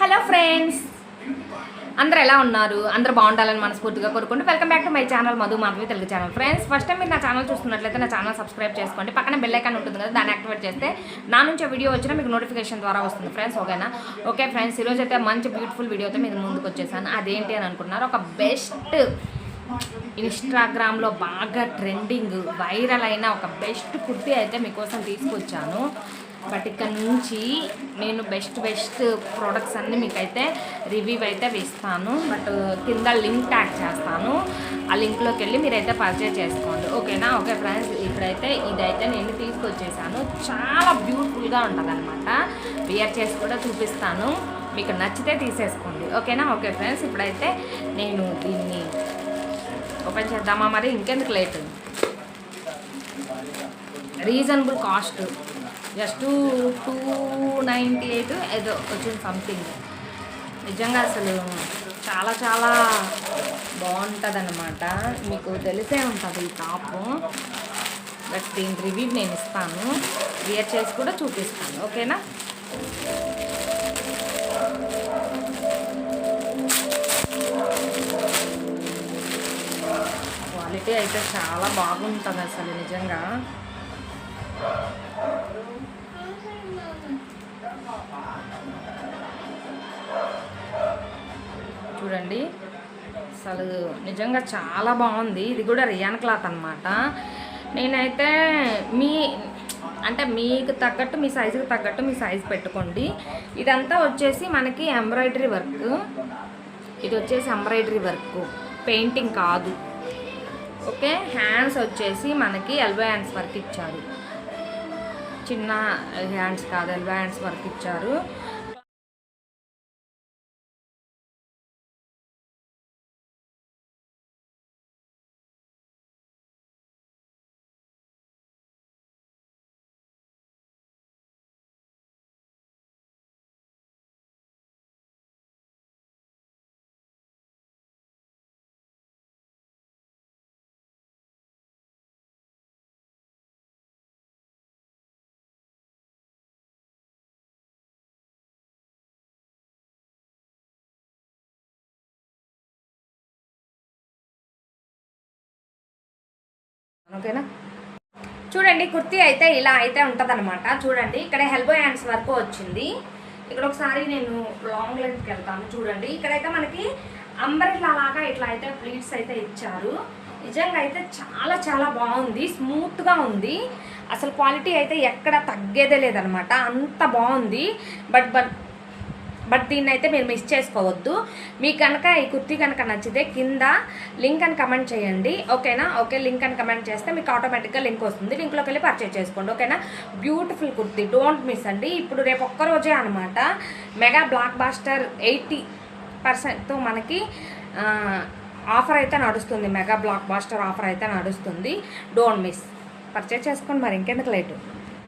Hello friends. అందరూ ఎలా ఉన్నారు? అందరూ బాగుండాలని మనస్ఫూర్తిగా కోరుకుంటూ welcome back to my channel Madhu Madhavi Telugu channel. Friends first time మీరు నా ఛానల్ చూస్తున్నట్లయితే నా ఛానల్ సబ్స్క్రైబ్ చేసుకోండి. పక్కన బెల్ ఐకాన్ ఉంటుంది కదా దాన్ని యాక్టివేట్ చేస్తే నా నుంచి వీడియో వచ్చినా మీకు నోటిఫికేషన్ ద్వారా వస్తుంది ఫ్రెండ్స్ ఓకేనా? ఓకే ఫ్రెండ్స్ ఈరోజు అయితే మంచి బ్యూటిఫుల్ వీడియోతో మీకు ముందుకు వచ్చేసాను. అదేంటి అని అనుకున్నారు? ఒక బెస్ట్ ఇన్స్టాగ్రామ్లో బాగా ట్రెండింగ్ వైరల్ అయిన ఒక బెస్ట్ కుర్తీ అయితే మీకోసం తీసుకొచ్చాను. బట్ ఇక్కడ నుంచి నేను బెస్ట్ బెస్ట్ ప్రోడక్ట్స్ అన్నీ మీకైతే రివ్యూ అయితే ఇస్తాను బట్ కింద లింక్ ట్యాగ్ చేస్తాను. ఆ లింక్లోకి వెళ్ళి మీరైతే పర్చేజ్ చేసుకోండి. ఓకేనా? ఓకే ఫ్రెండ్స్ ఇప్పుడైతే ఇదైతే నేను తీసుకొచ్చేసాను. చాలా బ్యూటిఫుల్గా ఉంటుంది అనమాట వియర్ చేసి కూడా చూపిస్తాను. మీకు నచ్చితే తీసేసుకోండి. ఓకేనా? ఓకే ఫ్రెండ్స్ ఇప్పుడైతే నేను దీన్ని ఓపెన్ చేద్దామా? మరి ఇంకెందుకు late reasonable cost just two ninety eight ఏదో వచ్చింది సంథింగ్ నిజంగా అసలు చాలా చాలా బాగుంటుంది అనమాట మీకు తెలిసే ఉంటుంది ఈ టాప్ బట్ దీని రివ్యూ నేను ఇస్తాను. వియర్ చేసి కూడా చూపిస్తాను ఓకేనా? క్వాలిటీ అయితే చాలా బాగుంటుంది అసలు నిజంగా. చూడండి. అసలు నిజంగా చాలా బాగుంది. ఇది కూడా రియాన్ క్లాత్ అనమాట నేనైతే మీ అంటే మీకు తగ్గట్టు మీ సైజుకి తగ్గట్టు మీ సైజు పెట్టుకోండి. ఇదంతా వచ్చేసి మనకి ఎంబ్రాయిడరీ వర్క్. ఇది వచ్చేసి ఎంబ్రాయిడరీ వర్క్. పెయింటింగ్ కాదు. ఓకే? హ్యాండ్స్ వచ్చేసి మనకి ఎల్బో హ్యాండ్స్ వర్క్ ఇచ్చారు. చిన్న హ్యాండ్స్ కాదు ఎల్బో హ్యాండ్స్ వర్క్ ఇచ్చారు. ఓకేనా? చూడండి కుర్తీ అయితే ఇలా అయితే ఉంటుందన్నమాట. చూడండి ఇక్కడ హెల్బో హ్యాండ్స్ వరకు వచ్చింది. ఇక్కడ ఒకసారి నేను లాంగ్ లెంత్కి వెళ్తాను చూడండి. ఇక్కడైతే మనకి అంబరెల్లా లాగా ఇట్లా అయితే ప్లీట్స్ అయితే ఇచ్చారు. నిజంగా అయితే చాలా చాలా బాగుంది. స్మూత్గా ఉంది. అసలు క్వాలిటీ అయితే ఎక్కడ తగ్గేదే లేదనమాట అంత బాగుంది. బట్ బట్ బట్ దీన్ని అయితే మీరు మిస్ చేసుకోవద్దు. మీకు కనుక ఈ కుర్తీ కనుక నచ్చితే కింద లింక్ అని కమెంట్ చేయండి. ఓకేనా? ఓకే లింక్ అని కమెంట్ చేస్తే మీకు ఆటోమేటిక్గా లింక్ వస్తుంది. లింక్లోకి వెళ్ళి పర్చేజ్ చేసుకోండి. ఓకేనా? బ్యూటిఫుల్ కుర్తీ. డోంట్ మిస్ అండి. ఇప్పుడు రేపు ఒక్కరోజే అనమాట మెగా బ్లాక్ బాస్టర్ ఎయిటీ పర్సెంట్తో మనకి ఆఫర్ అయితే నడుస్తుంది. మెగా బ్లాక్ బాస్టర్ ఆఫర్ అయితే నడుస్తుంది. Don't miss. పర్చేజ్ చేసుకోండి. మరి ఇంకెందుకు లేటు?